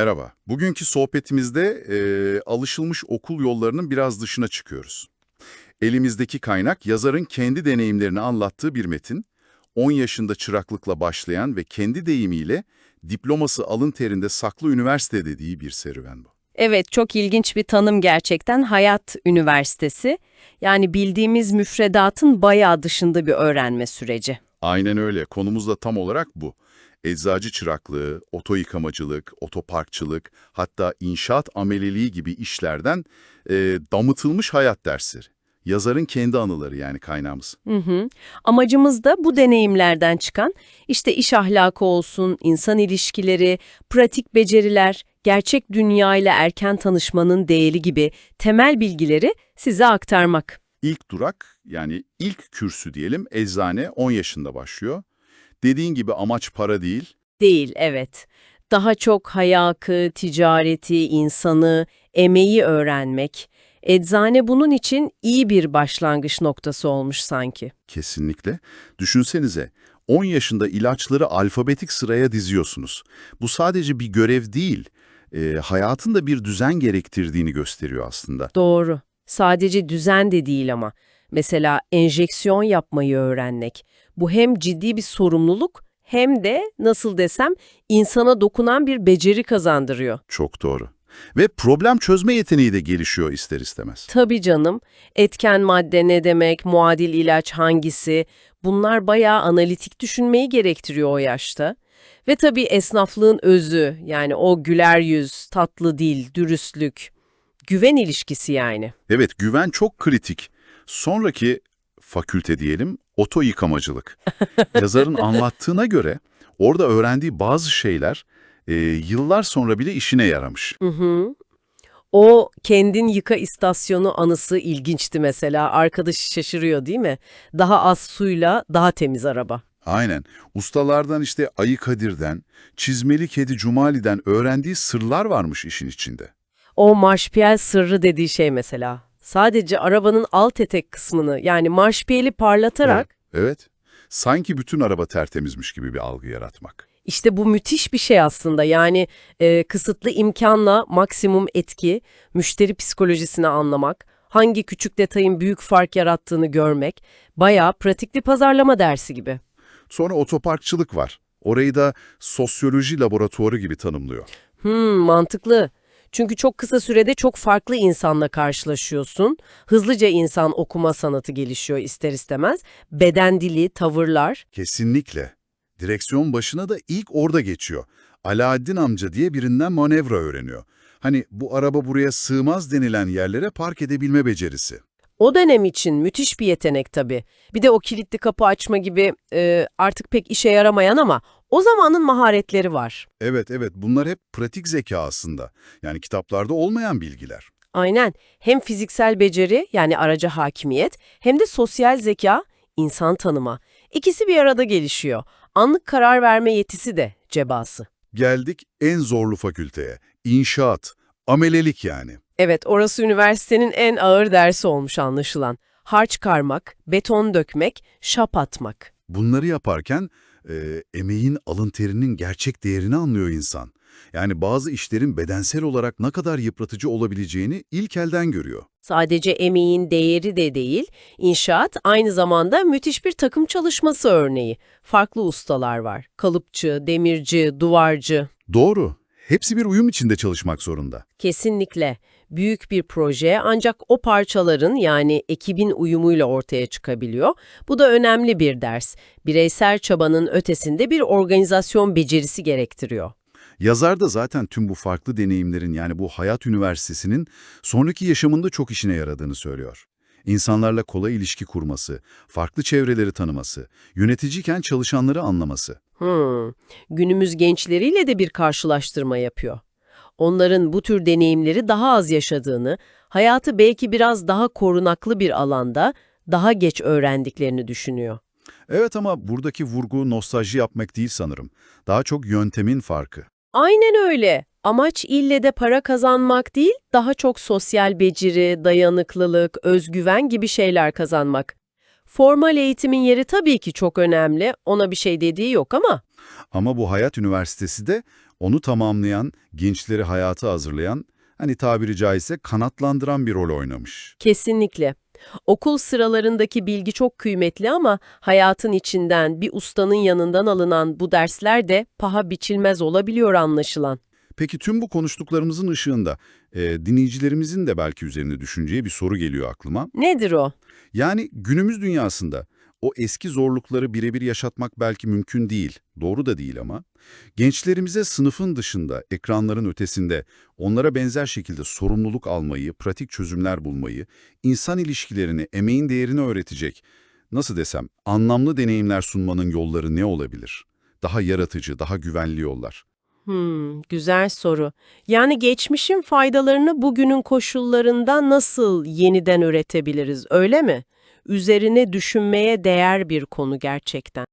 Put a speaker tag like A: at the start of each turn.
A: Merhaba. Bugünkü sohbetimizde e, alışılmış okul yollarının biraz dışına çıkıyoruz. Elimizdeki kaynak yazarın kendi deneyimlerini anlattığı bir metin. 10 yaşında çıraklıkla başlayan ve kendi deyimiyle diploması alın terinde saklı üniversite dediği bir serüven bu.
B: Evet, çok ilginç bir tanım gerçekten. Hayat Üniversitesi. Yani bildiğimiz müfredatın bayağı dışında bir öğrenme süreci.
A: Aynen öyle. Konumuz da tam olarak bu. Eczacı çıraklığı, oto yıkamacılık, otoparkçılık, hatta inşaat ameliliği gibi işlerden e, damıtılmış hayat dersleri. Yazarın kendi anıları yani kaynağımız.
B: Hı hı. Amacımız da bu deneyimlerden çıkan işte iş ahlakı olsun, insan ilişkileri, pratik beceriler, gerçek dünya ile erken tanışmanın değeri gibi temel bilgileri size aktarmak.
A: İlk durak yani ilk kürsü diyelim eczane 10 yaşında başlıyor. Dediğin gibi amaç para değil,
B: Değil, evet. Daha çok hayakı, ticareti, insanı, emeği öğrenmek. Eczane bunun için iyi bir başlangıç noktası olmuş sanki.
A: kesinlikle. Düşünsenize 10 yaşında ilaçları alfabetik sıraya diziyorsunuz. Bu sadece bir görev değil, e, hayatın da bir düzen gerektirdiğini gösteriyor aslında.
B: Doğru. Sadece düzen de değil ama. Mesela enjeksiyon yapmayı öğrenmek. Bu hem ciddi bir sorumluluk hem de nasıl desem insana dokunan bir beceri kazandırıyor.
A: Çok doğru. Ve problem çözme yeteneği de gelişiyor ister istemez.
B: Tabii canım. Etken madde ne demek, muadil ilaç hangisi? Bunlar bayağı analitik düşünmeyi gerektiriyor o yaşta. Ve tabii esnaflığın özü, yani o güler yüz, tatlı dil, dürüstlük, güven ilişkisi yani.
A: Evet, güven çok kritik. Sonraki fakülte diyelim, oto yıkamacılık. Yazarın anlattığına göre orada öğrendiği bazı şeyler e, yıllar sonra bile işine yaramış.
B: Hı hı. O kendin yıka istasyonu anısı ilginçti mesela. Arkadaşı şaşırıyor değil mi? Daha az suyla daha temiz araba.
A: Aynen. Ustalardan işte Ayı Kadir'den, Çizmeli Kedi Cumali'den öğrendiği sırlar varmış işin içinde.
B: O marşpiyel sırrı dediği şey mesela. Sadece arabanın alt etek kısmını yani marşpiyeli parlatarak
A: Evet. Sanki bütün araba tertemizmiş gibi bir algı yaratmak.
B: işte bu müthiş bir şey aslında. Yani e, kısıtlı imkanla maksimum etki, müşteri psikolojisini anlamak, hangi küçük detayın büyük fark yarattığını görmek, bayağı pratikli pazarlama dersi gibi.
A: Sonra otoparkçılık var. Orayı da sosyoloji laboratuvarı gibi tanımlıyor.
B: Hmm, mantıklı. Çünkü çok kısa sürede çok farklı insanla karşılaşıyorsun. Hızlıca insan okuma sanatı gelişiyor ister istemez. Beden dili, tavırlar.
A: Kesinlikle. Direksiyon başına da ilk orada geçiyor. Alaaddin amca diye birinden manevra öğreniyor. Hani bu araba buraya sığmaz denilen yerlere park edebilme becerisi.
B: O dönem için müthiş bir yetenek tabii. Bir de o kilitli kapı açma gibi e, artık pek işe yaramayan ama o zamanın maharetleri var.
A: Evet evet bunlar hep pratik zeka aslında. Yani kitaplarda olmayan bilgiler.
B: Aynen. Hem fiziksel beceri yani araca hakimiyet hem de sosyal zeka, insan tanıma. İkisi bir arada gelişiyor. Anlık karar verme yetisi de cebası.
A: Geldik en zorlu fakülteye. İnşaat, amelelik yani.
B: Evet, orası üniversitenin en ağır dersi olmuş anlaşılan. Harç karmak, beton dökmek, şap atmak.
A: Bunları yaparken e, emeğin, alın terinin gerçek değerini anlıyor insan. Yani bazı işlerin bedensel olarak ne kadar yıpratıcı olabileceğini ilk elden görüyor.
B: Sadece emeğin değeri de değil, inşaat aynı zamanda müthiş bir takım çalışması örneği. Farklı ustalar var. Kalıpçı, demirci, duvarcı.
A: Doğru. Hepsi bir uyum içinde çalışmak zorunda.
B: Kesinlikle. Büyük bir proje ancak o parçaların yani ekibin uyumuyla ortaya çıkabiliyor. Bu da önemli bir ders. Bireysel çabanın ötesinde bir organizasyon becerisi gerektiriyor.
A: Yazar da zaten tüm bu farklı deneyimlerin yani bu hayat üniversitesinin sonraki yaşamında çok işine yaradığını söylüyor. İnsanlarla kolay ilişki kurması, farklı çevreleri tanıması, yöneticiyken çalışanları anlaması.
B: Hmm. Günümüz gençleriyle de bir karşılaştırma yapıyor. Onların bu tür deneyimleri daha az yaşadığını, hayatı belki biraz daha korunaklı bir alanda daha geç öğrendiklerini düşünüyor.
A: Evet ama buradaki vurgu nostalji yapmak değil sanırım. Daha çok yöntemin farkı.
B: Aynen öyle. Amaç ille de para kazanmak değil, daha çok sosyal beceri, dayanıklılık, özgüven gibi şeyler kazanmak. Formal eğitimin yeri tabii ki çok önemli, ona bir şey dediği yok ama
A: Ama bu hayat üniversitesi de onu tamamlayan, gençleri hayata hazırlayan, hani tabiri caizse kanatlandıran bir rol oynamış.
B: Kesinlikle. Okul sıralarındaki bilgi çok kıymetli ama hayatın içinden bir ustanın yanından alınan bu dersler de paha biçilmez olabiliyor anlaşılan.
A: Peki tüm bu konuştuklarımızın ışığında e, dinleyicilerimizin de belki üzerine düşüneceği bir soru geliyor aklıma.
B: Nedir o?
A: Yani günümüz dünyasında o eski zorlukları birebir yaşatmak belki mümkün değil, doğru da değil ama gençlerimize sınıfın dışında, ekranların ötesinde onlara benzer şekilde sorumluluk almayı, pratik çözümler bulmayı, insan ilişkilerini, emeğin değerini öğretecek, nasıl desem, anlamlı deneyimler sunmanın yolları ne olabilir? Daha yaratıcı, daha güvenli yollar.
B: Hmm, güzel soru. Yani geçmişin faydalarını bugünün koşullarında nasıl yeniden üretebiliriz, öyle mi? Üzerine düşünmeye değer bir konu gerçekten.